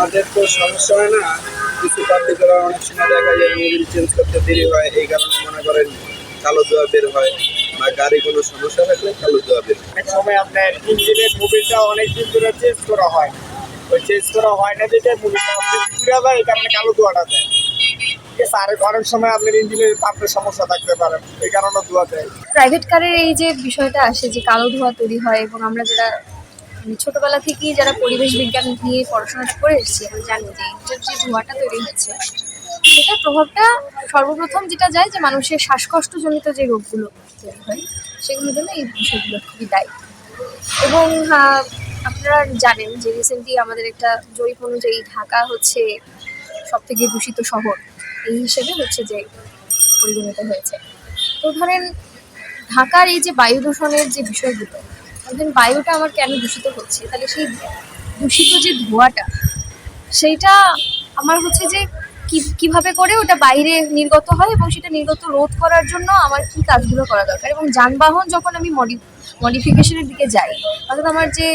আমাদের তো সমস্যা হয় না। কিছু পাবলিকেরা অনেক সময় দেখা যায় মোবিল চেঞ্জ করতে দেরি হয় এই কারণে মনে করেন কালো ধোয়া বের হয় বা গাড়ি কোনো সমস্যা থাকলে কালো ধোয়া বের হয়। অনেক সময় আপনার ইঞ্জিনের মোবিলটা অনেক দিন ধরে চেঞ্জ করা হয়। ওই চেঞ্জ করা হয় না যেটা মোবিলটা আপনি যায় এই কারণে কালো ধোয়াটা দেয়। ঠিক আর অনেক সময় আপনার ইঞ্জিনের পাম্পের সমস্যা থাকতে পারে এই কারণে ধোয়া দেয়। প্রাইভেট কারের এই যে বিষয়টা আসে যে কালো ধোঁয়া তৈরি হয় এবং আমরা মানে ছোটবেলা থেকেই যারা পরিবেশ বিজ্ঞান নিয়ে পড়াশোনা করে এসেছি আমরা জানি যে এটার যে ধোঁয়াটা তৈরি হচ্ছে, সেটার প্রভাবটা সর্বপ্রথম যেটা যায় যে মানুষের শ্বাসকষ্টজনিত যে রোগগুলো তৈরি হয়, সেগুলোর জন্য এই বিষয়গুলো খুবই দায়ী। এবং আপনারা জানেন যে রিসেন্টলি আমাদের একটা জরিপ অনুযায়ী ঢাকা হচ্ছে সব থেকে দূষিত শহর। এই হিসেবে হচ্ছে যে পরিগণিত হয়েছে। তো ধরেন ঢাকার এই যে বায়ু দূষণের যে বিষয়গুলো ধরেন বায়ুটা আমার কেন দূষিত হচ্ছে তাহলে সেই দূষিত যে ধোঁয়াটা, সেইটা আমার হচ্ছে যে কীভাবে করে ওটা বাইরে নির্গত হয় এবং সেটা নির্গত রোধ করার জন্য আমার কি কাজগুলো করা দরকার? এবং যানবাহন যখন আমি মডি, মডিফিকেশনের দিকে যাই, অর্থাৎ আমার যে,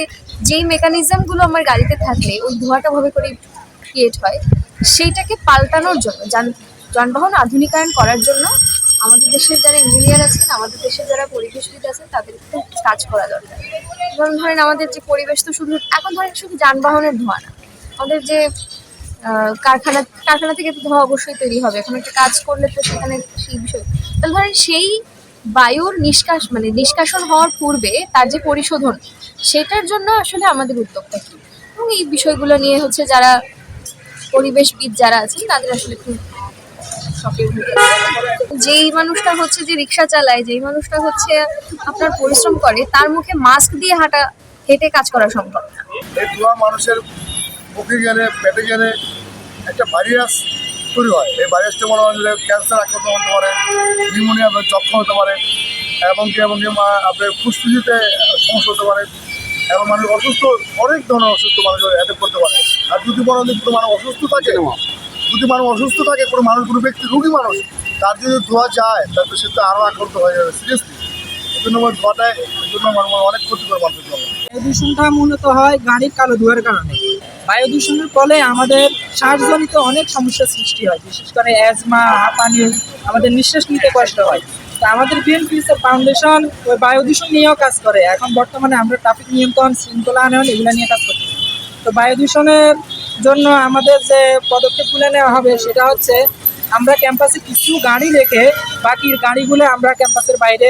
যেই মেকানিজমগুলো আমার গাড়িতে থাকলে, ওই ধোঁয়াটা ভাবে করে ক্রিয়েট হয়, সেইটাকে পাল্টানোর জন্য, যান, যানবাহন আধুনিকায়ন করার জন্য আমাদের দেশের যারা ইঞ্জিনিয়ার আছেন, আমাদের দেশের যারা পরিবেশবিদ আছেন, তাদের খুব কাজ করা দরকার। যেমন ধরেন আমাদের যে পরিবেশ তো শুধু, এখন ধরেন শুধু যানবাহনের ধোঁয়া না। আমাদের যে কারখানা কারখানা থেকে তো ধোঁয়া অবশ্যই তৈরি হবে। এখন একটা কাজ করলে তো সেখানে সেই বিষয়। তাহলে ধরেন সেই বায়ুর নিষ্কাশ মানে নিষ্কাশন হওয়ার পূর্বে তার যে পরিশোধন, সেটার জন্য আসলে আমাদের উদ্যোগটা কি? এবং এই বিষয়গুলো নিয়ে হচ্ছে যারা পরিবেশবিদ যারা আছেন, তাদের আসলে খুব। যেই মানুষটা হচ্ছে যে রিক্সা চালায়, যেই মানুষটা হচ্ছে আপনার পরিশ্রম করে, তার মুখে মাস্ক দিয়ে হাঁটা, হেঁটে কাজ করা সম্ভব না। ধোঁয়া মানুষের মুখে গেলে, পেটে গেলে একটা ভাইরাস তৈরি হয়। এই ভাইরাসটা মনে হলে ক্যান্সার আক্রান্ত হতে পারে নিউমোনিয়া যক্ষম হতে পারে, এবং কি মা- আপনার ফুসফুসিতে সমস্যা হতে পারে, এবং মানুষ অসুস্থ, অনেক ধরনের অসুস্থ মানুষ অ্যাটাক করতে পারে। আর যদি মনে হয় মানুষ অসুস্থ থাকে যদি মানুষ অসুস্থ থাকে, কোনো মানুষ, কোনো ব্যক্তি রুগী মানুষ, তার যদি ধোয়া যায়, তাহলে সে তো আরও আক্রান্ত হয়ে যাবে সিরিয়াসলি এই জন্য আমার ধোয়াটায় এই জন্য আমার অনেক ক্ষতিকর মানুষের জন্য বায়ু দূষণটা মূলত হয় গাড়ির কালো ধোঁয়ার কারণে। বায়ু দূষণের ফলে আমাদের শ্বাসজনিত অনেক সমস্যার সৃষ্টি হয়, বিশেষ করে অ্যাজমা হাঁপানি আমাদের নিঃশ্বাস নিতে কষ্ট হয়। তো আমাদের বিএনপি ফাউন্ডেশন ওই বায়ু দূষণ নিয়েও কাজ করে। এখন বর্তমানে আমরা ট্রাফিক নিয়ন্ত্রণ, শৃঙ্খলা আনয়ন, এগুলো নিয়ে কাজ করছি তো বায়ু দূষণের জন্য আমাদের যে পদক্ষেপগুলো নেওয়া হবে সেটা হচ্ছে আমরা ক্যাম্পাসে কিছু গাড়ি রেখে বাকি গাড়িগুলো আমরা ক্যাম্পাসের বাইরে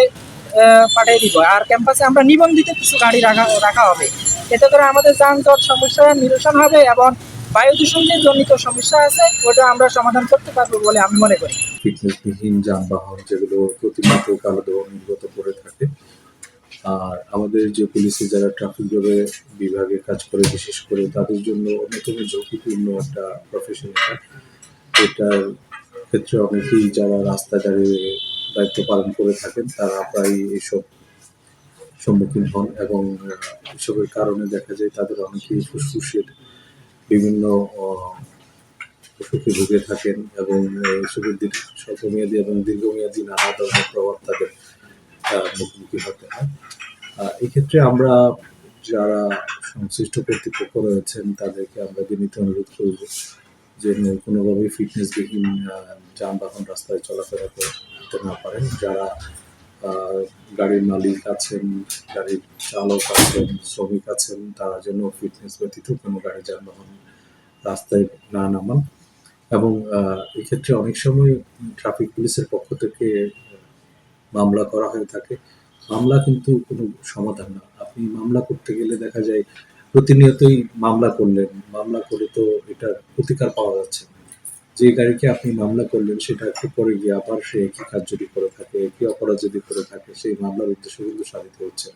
পাঠিয়ে দিব। আর ক্যাম্পাসে আমরা নিবন্ধিত কিছু গাড়ি রাখা রাখা হবে। এতে করে আমাদের যানজট সমস্যার নিরসন হবে এবং বায়ু দূষণ যে জনিত সমস্যা আছে, ওটা আমরা সমাধান করতে পারব বলে আমি মনে করি। ফিটনেসবিহীন যানবাহন, যেগুলো প্রতিনিয়ত কালো ধোঁয়া নির্গত করে থাকে আর আমাদের যে পুলিশে যারা ট্রাফিক বিভাগে কাজ করে, বিশেষ করে তাদের জন্য অন্যতম ঝুঁকিপূর্ণ একটা প্রফেশন এটা। এটার ক্ষেত্রে অনেকেই যারা রাস্তা দাঁড়িয়ে দায়িত্ব পালন করে থাকেন, তারা প্রায় এইসব সম্মুখীন হন এবং এসবের কারণে দেখা যায় তাদের অনেকেই ফুসফুসের বিভিন্ন অসুখে ভুগে থাকেন এবং এসবের দীর্ঘ, স্বল্পমেয়াদী এবং দীর্ঘমেয়াদী নানা ধরনের প্রভাব তাদের মুখোমুখি হতে হয়। এক্ষেত্রে আমরা যারা সংশ্লিষ্ট কর্তৃপক্ষ রয়েছেন, তাদেরকে আমরা বিনীত অনুরোধ করব যে কোনোভাবেই ফিটনেসবিহীন যানবাহন রাস্তায় চলাফেরা করতে না পারেন। যারা গাড়ির মালিক আছেন, গাড়ির চালক আছেন, শ্রমিক আছেন, তারা যেন ফিটনেস ব্যতীত কোনো গাড়ি, যানবাহন রাস্তায় না নামান। এবং এক্ষেত্রে অনেক সময় ট্রাফিক পুলিশের পক্ষ থেকে মামলা করা হয়ে থাকে মামলা কিন্তু কোনো সমাধান না আপনি মামলা করতে গেলে দেখা যায় প্রতিনিয়তই মামলা করলেন মামলা করে তো এটা প্রতিকার পাওয়া যাচ্ছে। যে গাড়িকে আপনি মামলা করলেন, সেটা একটু পরে গিয়ে আবার সে একই কাজ যদি করে থাকে, একই অপরাধ যদি করে থাকে, সেই মামলার উদ্দেশ্য কিন্তু সাধিত হচ্ছে।